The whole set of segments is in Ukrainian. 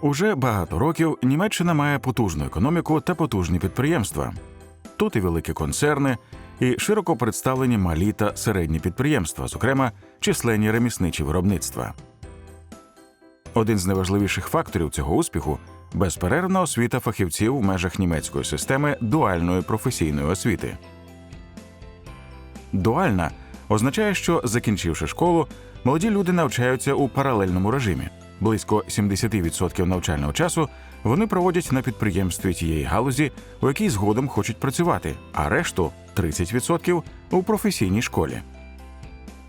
Уже багато років Німеччина має потужну економіку та потужні підприємства. Тут і великі концерни, і широко представлені малі та середні підприємства, зокрема численні ремісничі виробництва. Один з найважливіших факторів цього успіху безперервна освіта фахівців в межах німецької системи дуальної професійної освіти. Дуальна означає, що закінчивши школу, молоді люди навчаються у паралельному режимі. Близько 70% навчального часу вони проводять на підприємстві тієї галузі, у якій згодом хочуть працювати, а решту 30% у професійній школі.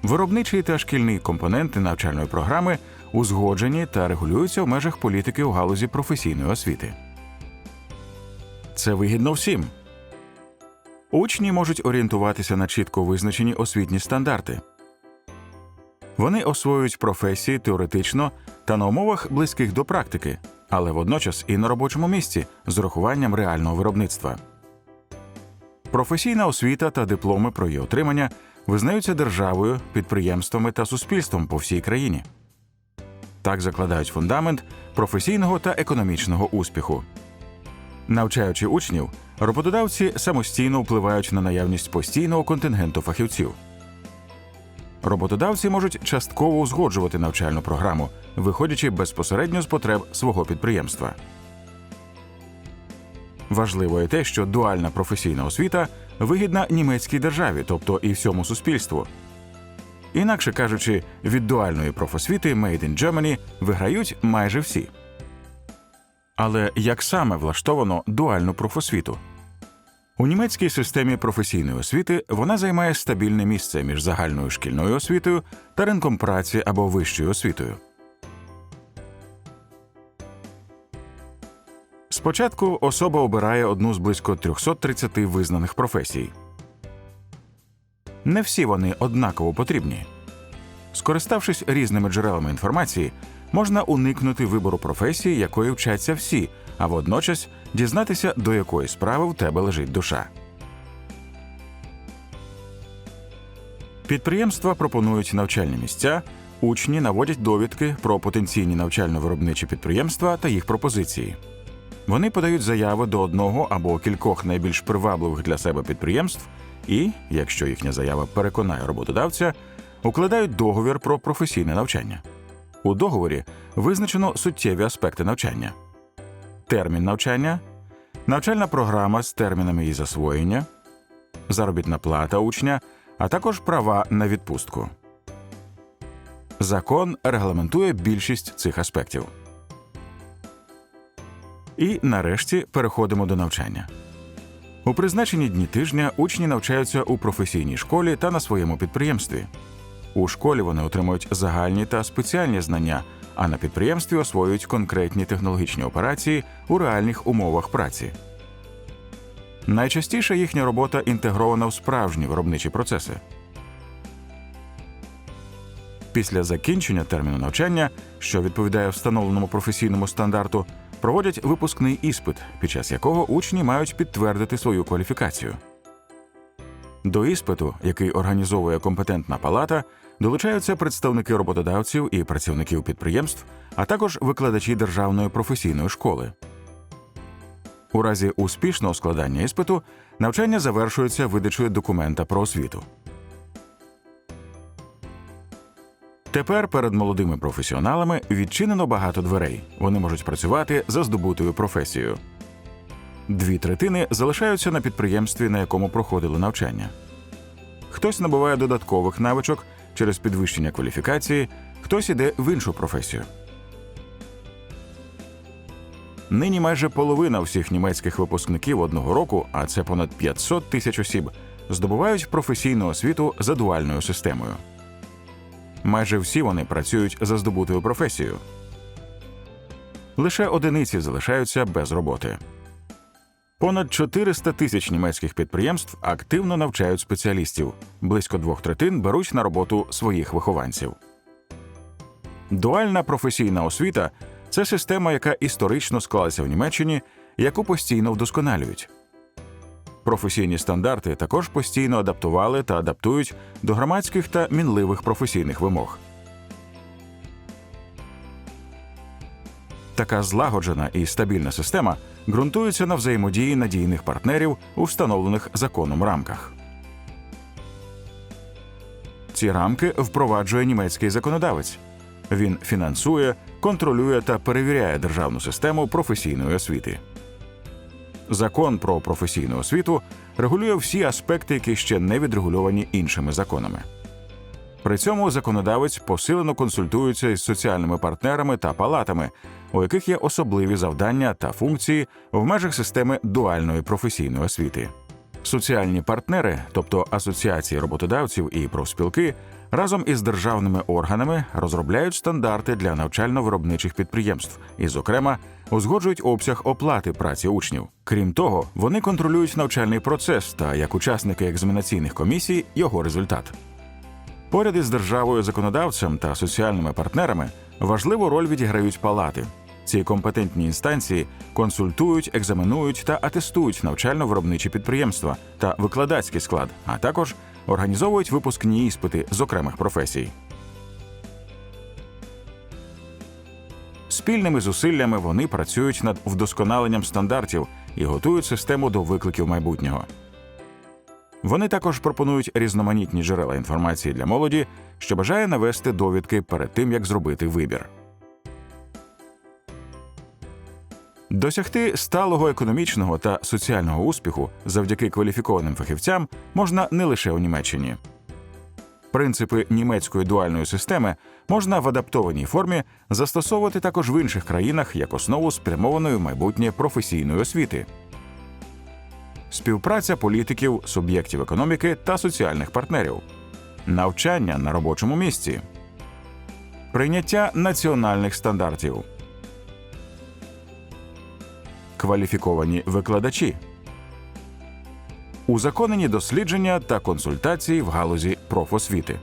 Виробничий та шкільний компоненти навчальної програми узгоджені та регулюються в межах політики у галузі професійної освіти. Це вигідно всім. Учні можуть орієнтуватися на чітко визначені освітні стандарти. Вони освоюють професії теоретично та на умовах близьких до практики, але водночас і на робочому місці з урахуванням реального виробництва. Професійна освіта та дипломи про її отримання визнаються державою, підприємствами та суспільством по всій країні. Так закладають фундамент професійного та економічного успіху. Навчаючи учнів, роботодавці самостійно впливають на наявність постійного контингенту фахівців. Роботодавці можуть частково узгоджувати навчальну програму, виходячи безпосередньо з потреб свого підприємства. Важливо і те, що дуальна професійна освіта вигідна німецькій державі, тобто і всьому суспільству. Інакше кажучи, від дуальної профосвіти Made in Germany виграють майже всі. Але як саме влаштовано дуальну профосвіту? У німецькій системі професійної освіти вона займає стабільне місце між загальною шкільною освітою та ринком праці або вищою освітою. Спочатку особа обирає одну з близько 330 визнаних професій. Не всі вони однаково потрібні. Скориставшись різними джерелами інформації, можна уникнути вибору професії, якої вчаться всі, а водночас дізнатися, до якої справи в тебе лежить душа. Підприємства пропонують навчальні місця, учні наводять довідки про потенційні навчально-виробничі підприємства та їх пропозиції. Вони подають заяви до одного або кількох найбільш привабливих для себе підприємств і, якщо їхня заява переконає роботодавця, укладають договір про професійне навчання. У договорі визначено суттєві аспекти навчання: термін навчання, навчальна програма з термінами її засвоєння, заробітна плата учня, а також права на відпустку. Закон регламентує більшість цих аспектів. І нарешті переходимо до навчання. У призначені дні тижня учні навчаються у професійній школі та на своєму підприємстві. У школі вони отримують загальні та спеціальні знання, а на підприємстві освоюють конкретні технологічні операції у реальних умовах праці. Найчастіше їхня робота інтегрована в справжні виробничі процеси. Після закінчення терміну навчання, що відповідає встановленому професійному стандарту, проводять випускний іспит, під час якого учні мають підтвердити свою кваліфікацію. До іспиту, який організовує компетентна палата, долучаються представники роботодавців і працівників підприємств, а також викладачі державної професійної школи. У разі успішного складання іспиту навчання завершується видачею документа про освіту. Тепер перед молодими професіоналами відчинено багато дверей. Вони можуть працювати за здобутою професією. Дві третини залишаються на підприємстві, на якому проходили навчання. Хтось набуває додаткових навичок через підвищення кваліфікації, хтось іде в іншу професію. Нині майже половина всіх німецьких випускників одного року, а це понад 500 тисяч осіб, здобувають професійну освіту за дуальною системою. Майже всі вони працюють за здобутою професією. Лише одиниці залишаються без роботи. Понад 400 тисяч німецьких підприємств активно навчають спеціалістів. Близько двох третин беруть на роботу своїх вихованців. Дуальна професійна освіта це система, яка історично склалася в Німеччині, яку постійно вдосконалюють. Професійні стандарти також постійно адаптували та адаптують до громадських та мінливих професійних вимог. Така злагоджена і стабільна система ґрунтується на взаємодії надійних партнерів у встановлених законом рамках. Ці рамки впроваджує німецький законодавець. Він фінансує, контролює та перевіряє державну систему професійної освіти. Закон про професійну освіту регулює всі аспекти, які ще не відрегульовані іншими законами. При цьому законодавець посилено консультується із соціальними партнерами та палатами, у яких є особливі завдання та функції в межах системи дуальної професійної освіти. Соціальні партнери, тобто асоціації роботодавців і профспілки, разом із державними органами розробляють стандарти для навчально-виробничих підприємств і, зокрема, узгоджують обсяг оплати праці учнів. Крім того, вони контролюють навчальний процес та як учасники екзаменаційних комісій його результат. Поряд із державою законодавцем та соціальними партнерами важливу роль відіграють палати. Ці компетентні інстанції консультують, екзаменують та атестують навчально-виробничі підприємства та викладацький склад, а також організовують випускні іспити з окремих професій. Спільними зусиллями вони працюють над вдосконаленням стандартів і готують систему до викликів майбутнього. Вони також пропонують різноманітні джерела інформації для молоді, що бажає навести довідки перед тим, як зробити вибір. Досягти сталого економічного та соціального успіху завдяки кваліфікованим фахівцям можна не лише у Німеччині. Принципи німецької дуальної системи можна в адаптованій формі застосовувати також в інших країнах як основу спрямованої в майбутнє професійної освіти. Співпраця політиків, суб'єктів економіки та соціальних партнерів, навчання на робочому місці, прийняття національних стандартів, кваліфіковані викладачі, узаконені дослідження та консультації в галузі профосвіти.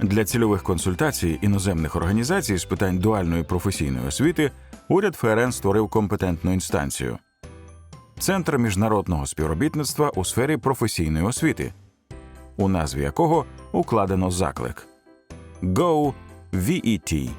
Для цільових консультацій іноземних організацій з питань дуальної професійної освіти уряд ФРН створив компетентну інстанцію. Центр міжнародного співробітництва у сфері професійної освіти, у назві якого укладено заклик Go VET.